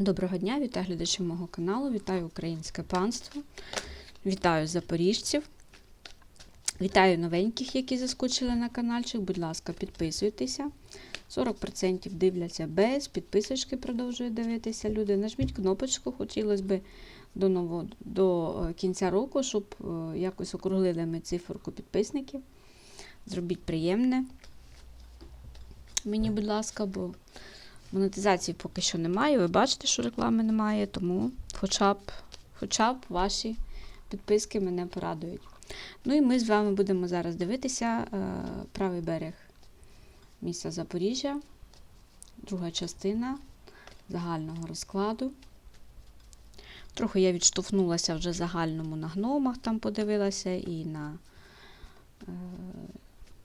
Доброго дня, вітаю глядачів мого каналу, вітаю українське панство, вітаю запоріжців, вітаю новеньких, які заскочили на каналчик. Будь ласка, підписуйтеся. 40% дивляться без підписочки, продовжують дивитися люди. Нажміть кнопочку, хотілося б до, нового, до е, кінця року, щоб е, якось округлили ми циферку підписників. Зробіть приємне. Мені, будь ласка, бо Монетизації поки що немає. Ви бачите, що реклами немає, тому хоча б, хоча б ваші підписки мене порадують. Ну і ми з вами будемо зараз дивитися е, правий берег міста Запоріжжя, друга частина загального розкладу. Трохи я відштовхнулася вже загальному на гномах, там подивилася і на е,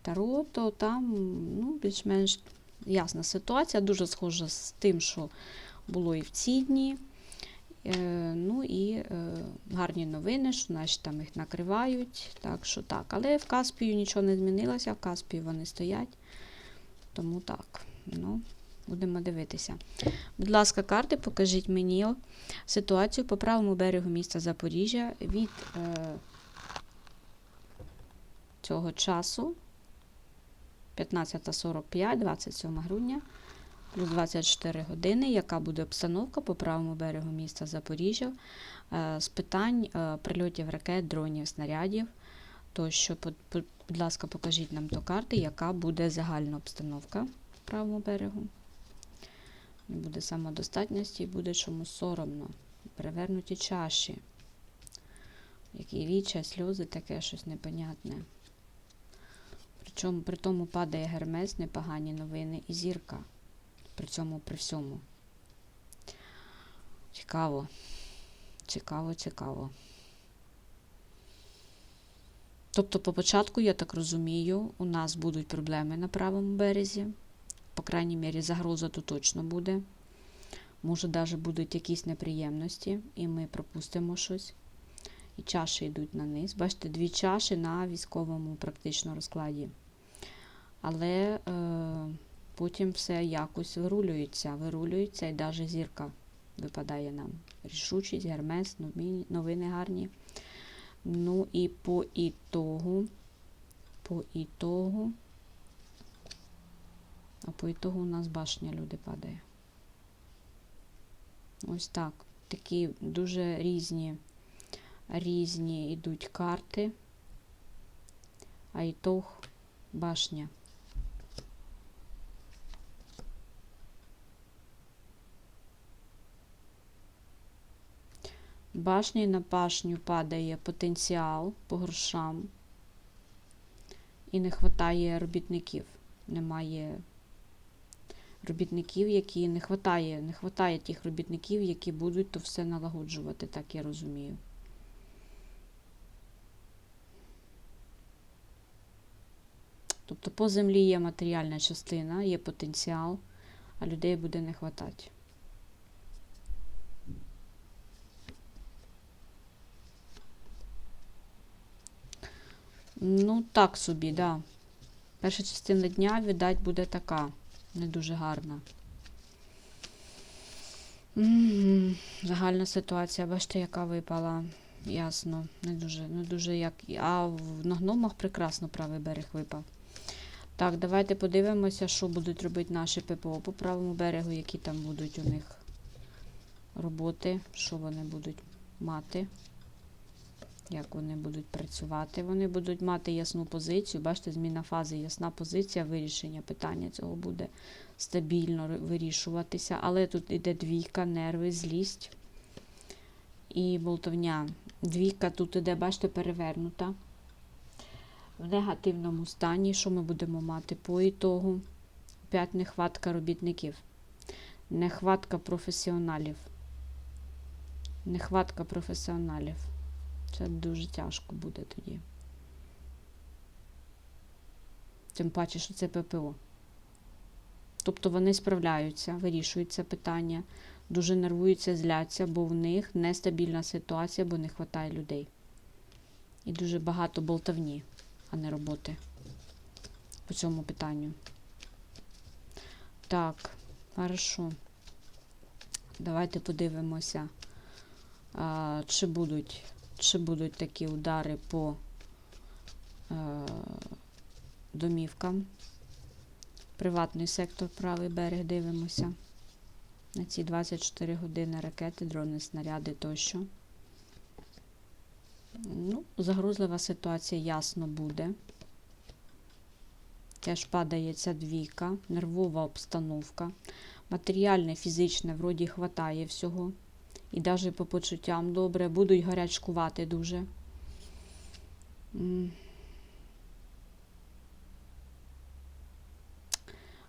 таро, то там ну, більш-менш ясна ситуація, дуже схожа з тим, що було і в ці дні. Е, ну і е, гарні новини, що наші там їх накривають. Так що так. Але в Каспію нічого не змінилося, в Каспію вони стоять. Тому так. Ну, Будемо дивитися. Будь ласка, карти, покажіть мені ситуацію по правому берегу міста Запоріжжя від е, цього часу 15.45, 27 грудня, плюс 24 години, яка буде обстановка по правому берегу міста Запоріжжя е, з питань е, прильотів ракет, дронів, снарядів. Тощо, будь ласка, покажіть нам до карти, яка буде загальна обстановка по правому берегу. Не буде самодостатності і буде чомусь соромно. Перевернуті чаші. Які віча, сльози, таке щось непонятне. Причому при тому падає гермес, непогані новини і зірка. При цьому при всьому. Цікаво. Цікаво, цікаво. Тобто, по початку, я так розумію, у нас будуть проблеми на правому березі. По крайній мірі, загроза тут точно буде. Може, навіть будуть якісь неприємності, і ми пропустимо щось. І чаші йдуть на низ. Бачите, дві чаші на військовому практично розкладі. Але е, потім все якось вирулюється, вирулюється і навіть зірка випадає нам. Рішучість, гермес, новини гарні. Ну і по ітогу, по ітогу, а по ітогу у нас башня люди падає. Ось так. Такі дуже різні різні йдуть карти, а ітог башня. Башні на башню падає потенціал по грошам. І не вистачає робітників. Немає робітників, які не вистачає, не вистачає тих робітників, які будуть то все налагоджувати, так я розумію. Тобто по землі є матеріальна частина, є потенціал, а людей буде не вистачати. Ну, так собі, да. Перша частина дня, віддать, буде така. Не дуже гарна. М -м, загальна ситуація, бачите, яка випала. Ясно, не дуже, не дуже як. А в на гномах прекрасно правий берег випав. Так, давайте подивимося, що будуть робити наші ППО по правому берегу, які там будуть у них роботи, що вони будуть мати, як вони будуть працювати. Вони будуть мати ясну позицію. Бачите, зміна фази, ясна позиція, вирішення питання цього буде стабільно вирішуватися. Але тут іде двійка, нерви, злість і болтовня. Двійка тут іде, бачите, перевернута в негативному стані, що ми будемо мати по ітогу? Опять нехватка робітників, нехватка професіоналів. Нехватка професіоналів. Це дуже тяжко буде тоді. Тим паче, що це ППО. Тобто вони справляються, вирішують це питання, дуже нервуються, зляться, бо в них нестабільна ситуація, бо не вистачає людей. І дуже багато болтовні а не роботи по цьому питанню. Так, хорошо. давайте подивимося, чи будуть, чи будуть такі удари по е, домівкам. Приватний сектор, правий берег дивимося. На ці 24 години ракети, дрони, снаряди тощо. Ну, загрозлива ситуація ясно буде. Теж падає ця двійка, нервова обстановка. Матеріальне, фізичне, вроді хватає всього. І навіть по почуттям добре, будуть гарячкувати дуже.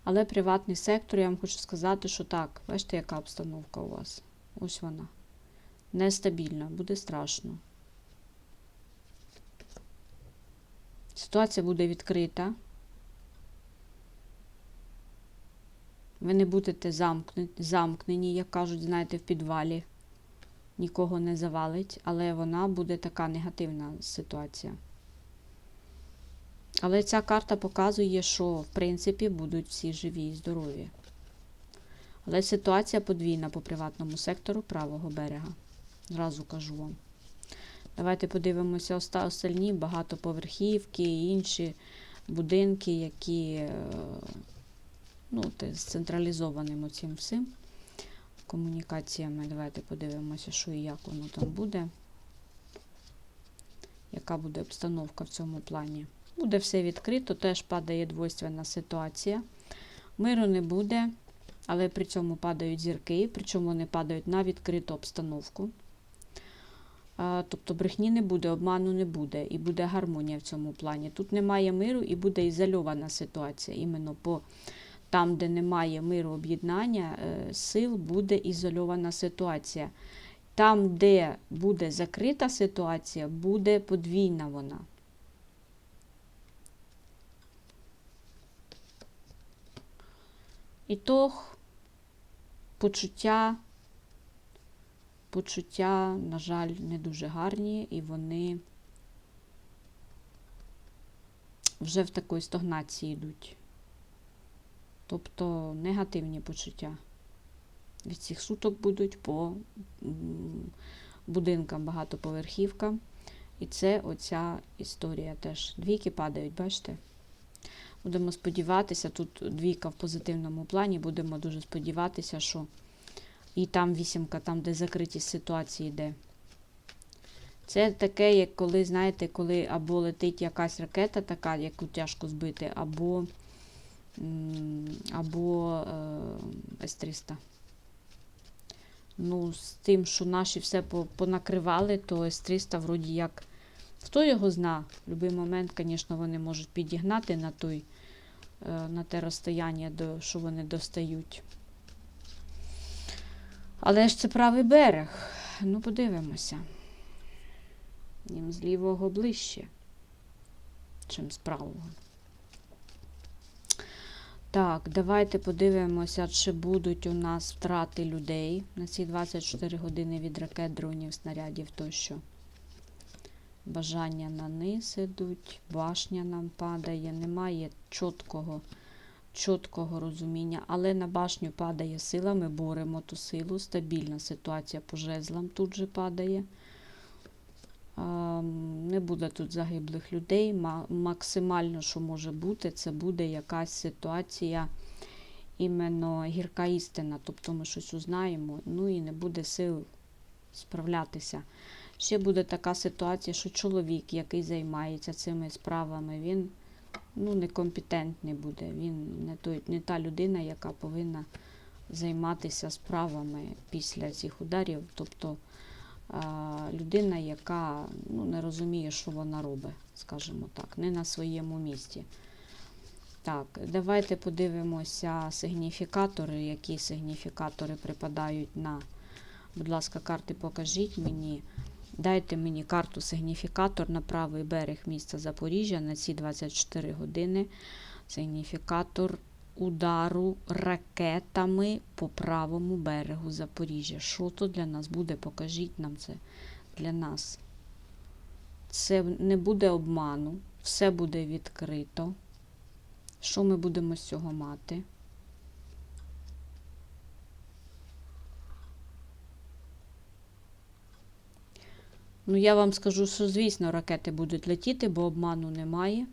Але приватний сектор, я вам хочу сказати, що так, бачите, яка обстановка у вас. Ось вона. Нестабільна, буде страшно. Ситуація буде відкрита. Ви не будете замкнені, замкнені, як кажуть, знаєте, в підвалі. Нікого не завалить, але вона буде така негативна ситуація. Але ця карта показує, що в принципі будуть всі живі і здорові. Але ситуація подвійна по приватному сектору правого берега. Зразу кажу вам. Давайте подивимося оста- остальні багатоповерхівки інші будинки, які е, ну, з централізованим оцим всім комунікаціями. Давайте подивимося, що і як воно там буде. Яка буде обстановка в цьому плані? Буде все відкрито, теж падає двойственна ситуація. Миру не буде, але при цьому падають зірки, причому вони падають на відкриту обстановку. Тобто брехні не буде, обману не буде, і буде гармонія в цьому плані. Тут немає миру і буде ізольована ситуація. Іменно по там, де немає миру об'єднання е, сил, буде ізольована ситуація. Там, де буде закрита ситуація, буде подвійна вона. Ітог, почуття, почуття, на жаль, не дуже гарні, і вони вже в такої стагнації йдуть. Тобто негативні почуття. Від цих суток будуть по будинкам багатоповерхівкам. І це оця історія теж. Двійки падають, бачите? Будемо сподіватися, тут двійка в позитивному плані, будемо дуже сподіватися, що і там вісімка, там, де закритість ситуації йде. Це таке, як коли, знаєте, коли або летить якась ракета, така, яку тяжко збити, або, або е, С-300. Ну, з тим, що наші все понакривали, то С-300 вроді як. Хто його зна? В будь-який момент, звісно, вони можуть підігнати на той, е, на те розстояння, що вони достають. Але ж це правий берег. Ну, подивимося. Їм з лівого ближче, чим з правого. Так, давайте подивимося, чи будуть у нас втрати людей на ці 24 години від ракет, дронів, снарядів тощо. Бажання на низ ідуть, башня нам падає, немає чіткого, чіткого розуміння, але на башню падає сила, ми боремо ту силу, стабільна ситуація по жезлам тут же падає. Не буде тут загиблих людей. Максимально, що може бути, це буде якась ситуація, іменно гірка істина. Тобто ми щось узнаємо, ну і не буде сил справлятися. Ще буде така ситуація, що чоловік, який займається цими справами, він ну, некомпетентний буде. Він не, той, не та людина, яка повинна займатися справами після цих ударів. Тобто людина, яка ну, не розуміє, що вона робить, скажімо так, не на своєму місці. Так, давайте подивимося сигніфікатори, які сигніфікатори припадають на, будь ласка, карти покажіть мені. Дайте мені карту сигніфікатор на правий берег міста Запоріжжя на ці 24 години. Сигніфікатор удару ракетами по правому берегу Запоріжжя. Що то для нас буде? Покажіть нам це для нас. Це не буде обману, все буде відкрито. Що ми будемо з цього мати? Ну, я вам скажу, що, звісно, ракети будуть летіти, бо обману немає.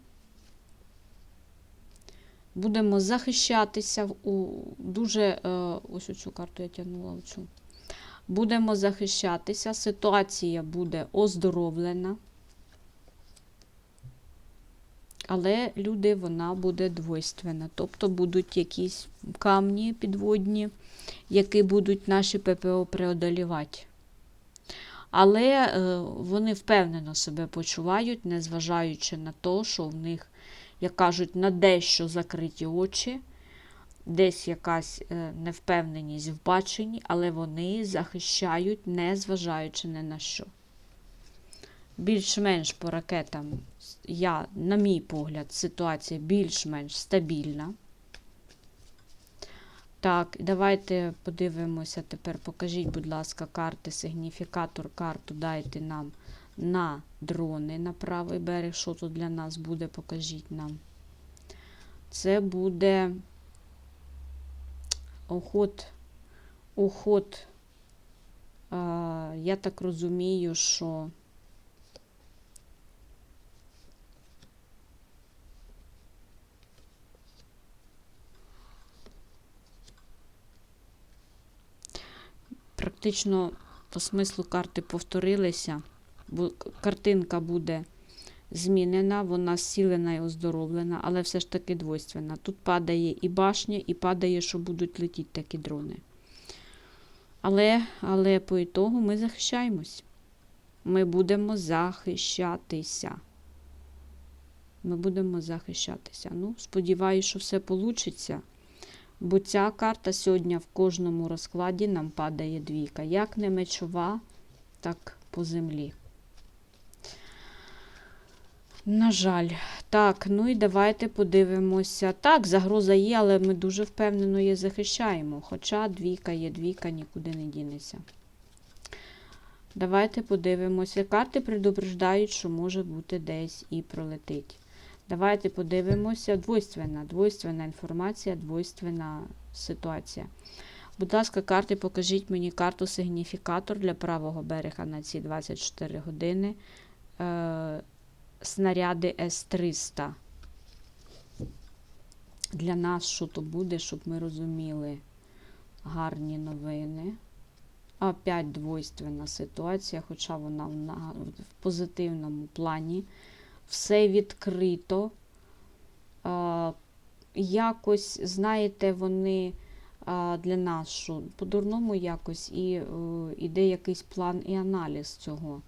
Будемо захищатися у дуже. Е, ось оцю карту я тягнула. Оцю. Будемо захищатися. Ситуація буде оздоровлена. Але люди, вона буде двойственна. Тобто будуть якісь камні підводні, які будуть наші ППО преодолівати. Але е, вони впевнено себе почувають, незважаючи на те, що в них, як кажуть, на дещо закриті очі, десь якась е, невпевненість в баченні, але вони захищають, незважаючи ні на що. Більш-менш по ракетам, я, на мій погляд, ситуація більш-менш стабільна. Так, давайте подивимося тепер. Покажіть, будь ласка, карти, сигніфікатор, карту дайте нам на дрони на правий берег. Що тут для нас буде, покажіть нам. Це буде охот. Охот. А, я так розумію, що. практично по смислу карти повторилися, картинка буде змінена, вона зцілена і оздоровлена, але все ж таки двойственна. Тут падає і башня, і падає, що будуть летіти такі дрони. Але, але по ітогу ми захищаємось. Ми будемо захищатися. Ми будемо захищатися. Ну, сподіваюся, що все вийде. Бо ця карта сьогодні в кожному розкладі нам падає двійка. Як не мечова, так по землі. На жаль. Так, ну і давайте подивимося. Так, загроза є, але ми дуже впевнено її захищаємо. Хоча двійка є двійка, нікуди не дінеться. Давайте подивимося. Карти предупреждають, що може бути десь і пролетить. Давайте подивимося. Двойственна, двойственна інформація, двойственна ситуація. Будь ласка, карти, покажіть мені карту сигніфікатор для правого берега на ці 24 години. Снаряди С-300. Для нас що то буде, щоб ми розуміли гарні новини. Опять двойственна ситуація, хоча вона в, позитивному плані все відкрито. Якось, знаєте, вони для нас, що по-дурному якось і е, іде якийсь план і аналіз цього.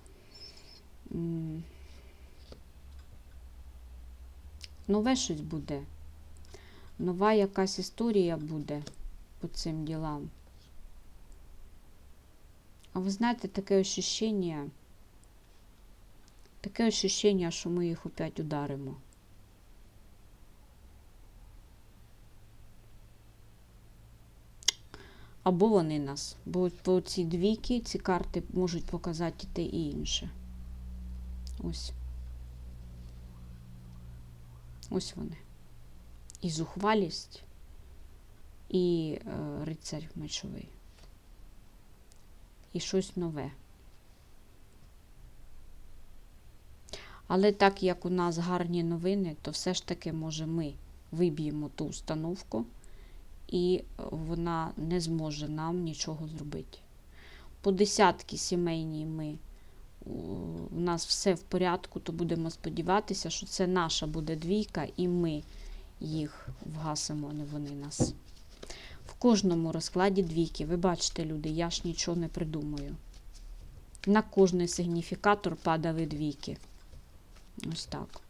М. Нове щось буде. Нова якась історія буде по цим ділам. А ви знаєте, таке ощущення, Таке ощущення, що ми їх опять ударимо. Або вони нас. Бо по ці двійки ці карти можуть показати і те і інше. Ось. Ось вони. І зухвалість, і е, рицарь мечовий. І щось нове. Але так як у нас гарні новини, то все ж таки, може, ми виб'ємо ту установку, і вона не зможе нам нічого зробити. По десятки сімейній ми, у нас все в порядку, то будемо сподіватися, що це наша буде двійка, і ми їх вгасимо, а не вони нас. В кожному розкладі двійки. Ви бачите, люди, я ж нічого не придумаю. На кожний сигніфікатор падали двійки. Ось так.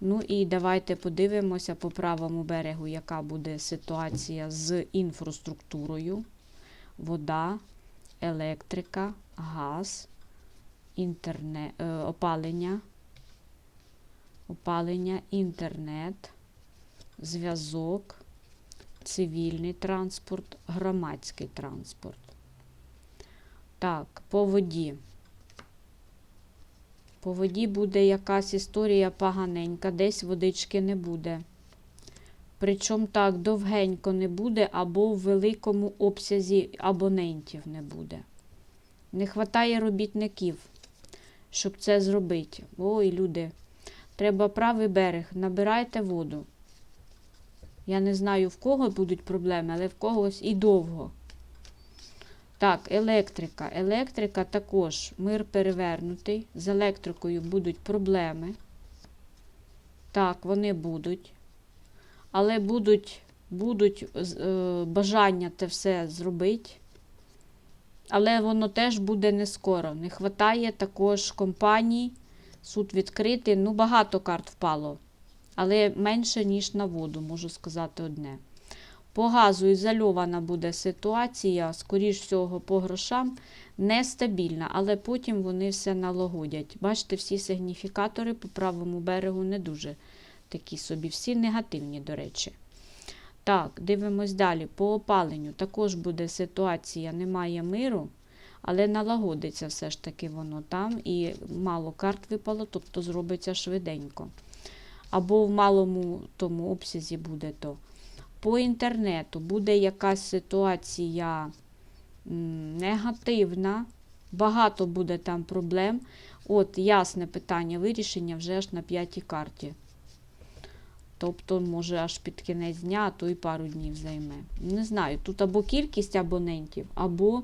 Ну і давайте подивимося по правому берегу, яка буде ситуація з інфраструктурою. Вода, електрика, газ, інтернет, е, опалення, опалення, інтернет, зв'язок, цивільний транспорт, громадський транспорт. Так, по воді. По воді буде якась історія поганенька, десь водички не буде. Причому так довгенько не буде, або в великому обсязі абонентів не буде. Не вистачає робітників. Щоб це зробити. Ой, люди, треба правий берег, набирайте воду. Я не знаю, в кого будуть проблеми, але в когось і довго. Так, електрика. Електрика також мир перевернутий. З електрикою будуть проблеми. Так, вони будуть. Але будуть, будуть е, бажання те все зробити. Але воно теж буде не скоро. Не вистачає також компаній. Суд відкритий. Ну, багато карт впало. Але менше, ніж на воду, можу сказати одне. По газу ізольована буде ситуація, скоріш всього, по грошам нестабільна, але потім вони все налагодять. Бачите, всі сигніфікатори по правому берегу не дуже такі собі, всі негативні, до речі. Так, дивимось далі. По опаленню також буде ситуація, немає миру, але налагодиться все ж таки воно там, і мало карт випало, тобто зробиться швиденько. Або в малому тому обсязі буде то. По інтернету буде якась ситуація негативна, багато буде там проблем. От, ясне питання вирішення вже аж на п'ятій карті. Тобто, може, аж під кінець дня, а то і пару днів займе. Не знаю, тут або кількість абонентів, або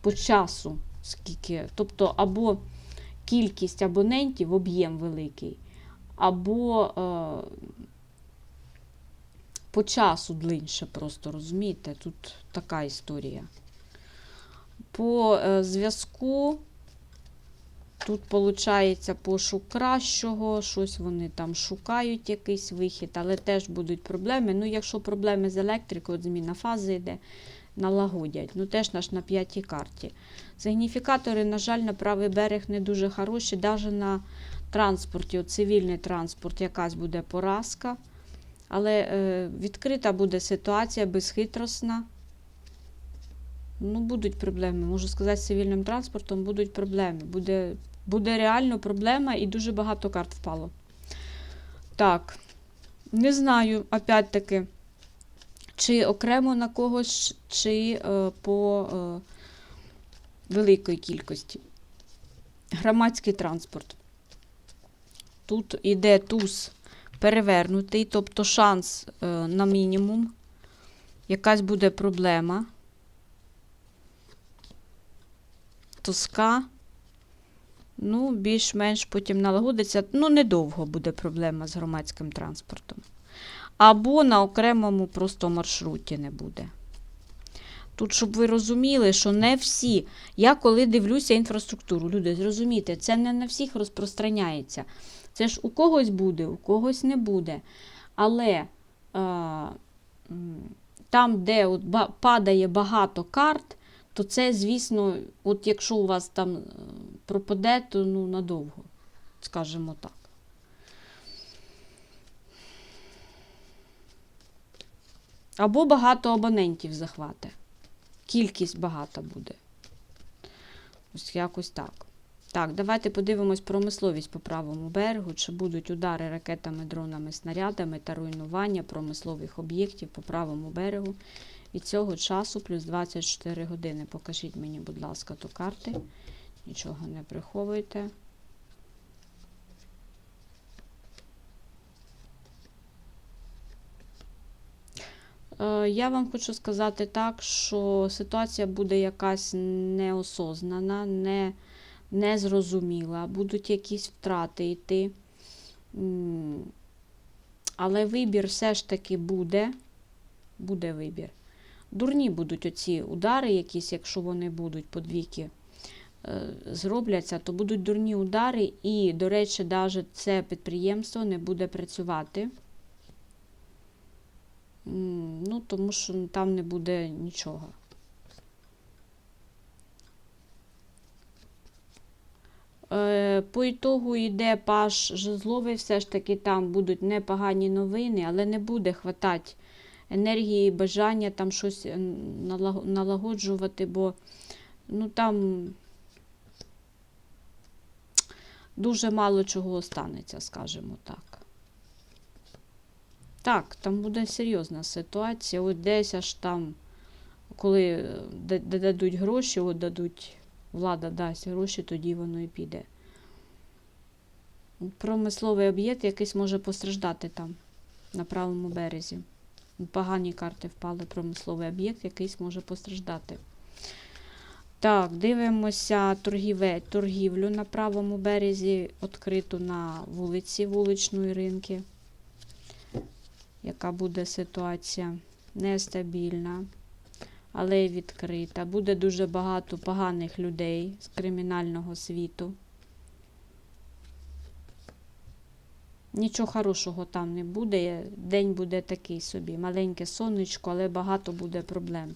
по часу, скільки. Тобто, або кількість абонентів, об'єм великий, або е, по часу длинше, просто розумієте? Тут така історія. По е, зв'язку. Тут, виходить, пошук кращого, щось вони там шукають, якийсь вихід, але теж будуть проблеми. Ну, якщо проблеми з електрикою, от зміна фази йде, налагодять. Ну, теж наш на п'ятій карті. Сигніфікатори, на жаль, на правий берег не дуже хороші. Навіть на транспорті, от цивільний транспорт, якась буде поразка. Але е, відкрита буде ситуація безхитросна. Ну, будуть проблеми. Можу сказати, з цивільним транспортом будуть проблеми. Буде, буде реально проблема і дуже багато карт впало. Так, не знаю, опять-таки, чи окремо на когось, чи е, по е, великої кількості. Громадський транспорт. Тут іде туз перевернутий, тобто шанс е, на мінімум. Якась буде проблема. тоска. Ну, більш-менш потім налагодиться. Ну, недовго буде проблема з громадським транспортом. Або на окремому просто маршруті не буде. Тут, щоб ви розуміли, що не всі. Я коли дивлюся інфраструктуру, люди, зрозумійте, це не на всіх розпространяється. Це ж у когось буде, у когось не буде. Але е, там, де от падає багато карт, то це, звісно, от якщо у вас там е, пропаде, то ну, надовго, скажімо так. Або багато абонентів захвате. Кількість багата буде. Ось якось так. Так, давайте подивимось промисловість по правому берегу, чи будуть удари ракетами, дронами, снарядами та руйнування промислових об'єктів по правому берегу. І цього часу плюс 24 години. Покажіть мені, будь ласка, ту карти. Нічого не приховуйте. Е, Я вам хочу сказати так, що ситуація буде якась неосознана, не, незрозуміла, будуть якісь втрати йти. Але вибір все ж таки буде. Буде вибір. Дурні будуть оці удари, якісь, якщо вони будуть по двійки е, зробляться, то будуть дурні удари, і, до речі, навіть це підприємство не буде працювати. Ну, тому що там не буде нічого. Е, По ітогу йде паш жезловий, все ж таки там будуть непогані новини, але не буде хватати енергії, бажання там щось е, налагоджувати, бо ну, там дуже мало чого останеться, скажімо так. Так, там буде серйозна ситуація. От десь аж там, коли е, дадуть гроші, от дадуть, влада дасть гроші, тоді воно і піде. Промисловий об'єкт якийсь може постраждати там, на правому березі. Погані карти впали, промисловий об'єкт якийсь може постраждати. Так, дивимося торгіве, торгівлю на правому березі, відкриту на вулиці вуличної ринки. Яка буде ситуація? Нестабільна, але й відкрита. Буде дуже багато поганих людей з кримінального світу. Нічого хорошого там не буде. День буде такий собі. Маленьке сонечко, але багато буде проблем.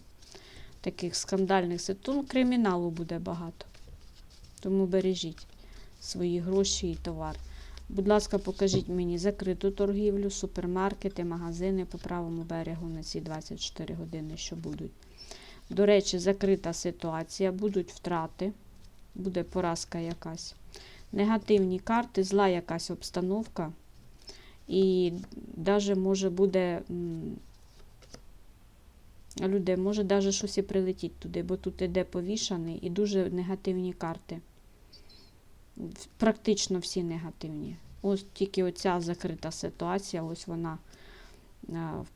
Таких скандальних ситуацій. Криміналу буде багато. Тому бережіть свої гроші і товар. Будь ласка, покажіть мені закриту торгівлю, супермаркети, магазини по правому берегу на ці 24 години, що будуть. До речі, закрита ситуація, будуть втрати, буде поразка якась. Негативні карти, зла якась обстановка. І навіть може буде. Люди, може навіть щось і прилетіть туди, бо тут іде повішаний і дуже негативні карти. Практично всі негативні. Ось тільки оця закрита ситуація, ось вона.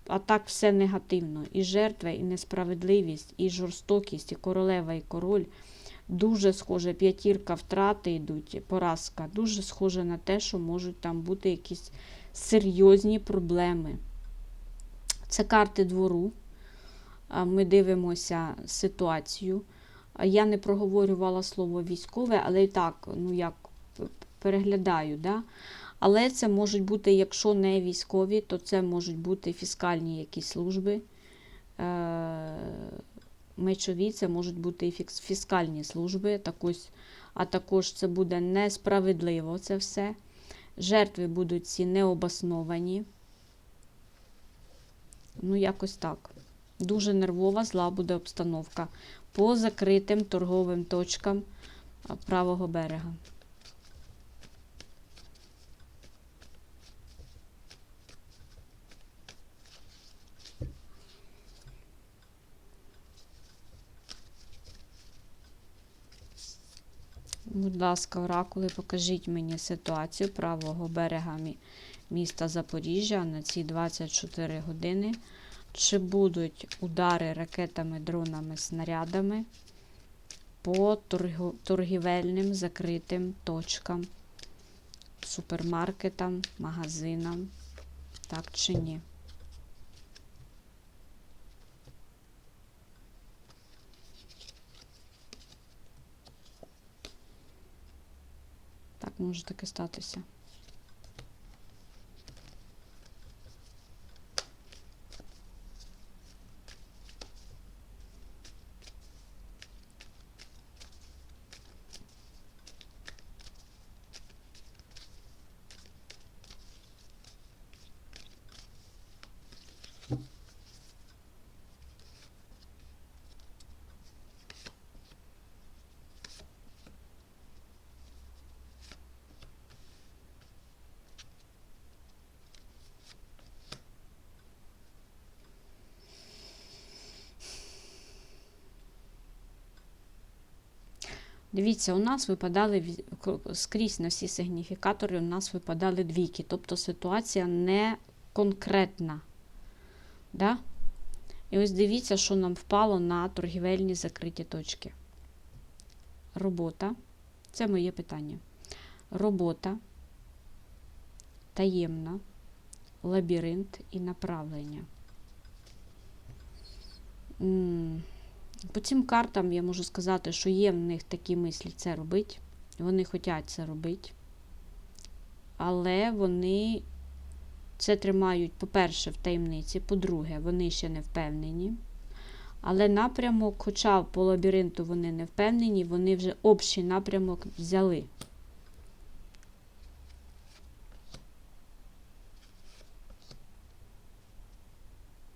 А так все негативно. І жертва, і несправедливість, і жорстокість, і королева, і король. Дуже схоже, п'ятірка втрати йдуть, поразка. Дуже схоже на те, що можуть там бути якісь серйозні проблеми. Це карти двору. Ми дивимося ситуацію. Я не проговорювала слово військове, але і так, ну як переглядаю. Да? Але це можуть бути, якщо не військові, то це можуть бути фіскальні якісь служби. Е- Мечові це можуть бути і фіскальні служби, так ось, а також це буде несправедливо це все. Жертви будуть ці необосновані. Ну, якось так. Дуже нервова, зла буде обстановка по закритим торговим точкам правого берега. Будь ласка, оракули, покажіть мені ситуацію правого берега міста Запоріжжя на ці 24 години. Чи будуть удари ракетами, дронами, снарядами по торгівельним закритим точкам, супермаркетам, магазинам? Так чи ні? Так може таке статися. Дивіться, у нас випадали скрізь на всі сигніфікатори, у нас випадали двійки, тобто ситуація не конкретна. Да? І ось дивіться, що нам впало на торгівельні закриті точки. Робота. Це моє питання. Робота, таємна, лабіринт і направлення. По цим картам я можу сказати, що є в них такі мислі це робити. Вони хочуть це робити. Але вони це тримають, по-перше, в таємниці, по-друге, вони ще не впевнені. Але напрямок, хоча по лабіринту вони не впевнені, вони вже общий напрямок взяли.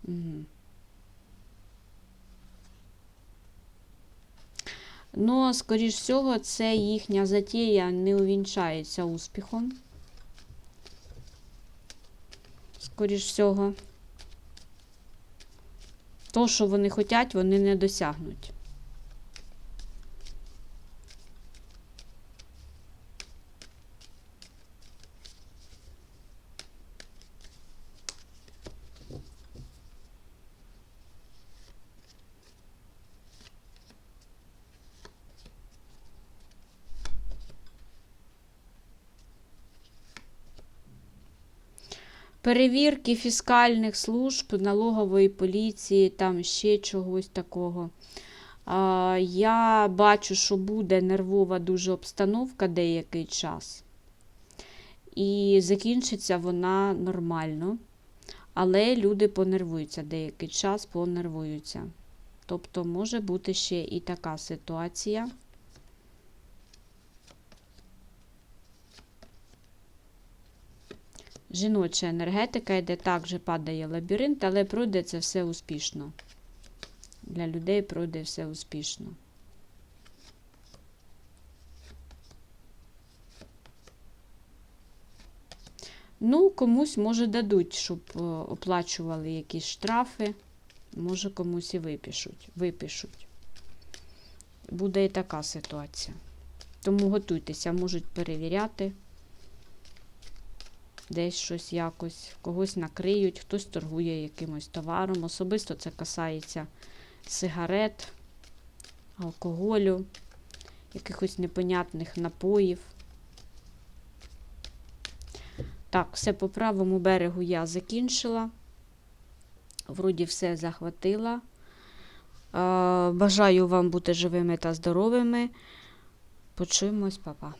Угу. Ну, скоріш всього, це їхня затія не увінчається успіхом. Скоріш всього. То, що вони хочуть, вони не досягнуть. Перевірки фіскальних служб, налогової поліції, там ще чогось такого. Я бачу, що буде нервова дуже обстановка деякий час. І закінчиться вона нормально. Але люди понервуються деякий час, понервуються. Тобто може бути ще і така ситуація. Жіноча енергетика йде також падає лабіринт, але пройде це все успішно. Для людей пройде все успішно. Ну, комусь, може, дадуть, щоб е, оплачували якісь штрафи. Може, комусь і випишуть. випишуть. Буде і така ситуація. Тому готуйтеся, можуть перевіряти. Десь щось якось, когось накриють, хтось торгує якимось товаром. Особисто це касається сигарет, алкоголю, якихось непонятних напоїв. Так, все по правому берегу я закінчила. Вроді все захватила. Е, Бажаю вам бути живими та здоровими. Почуємось, па-па.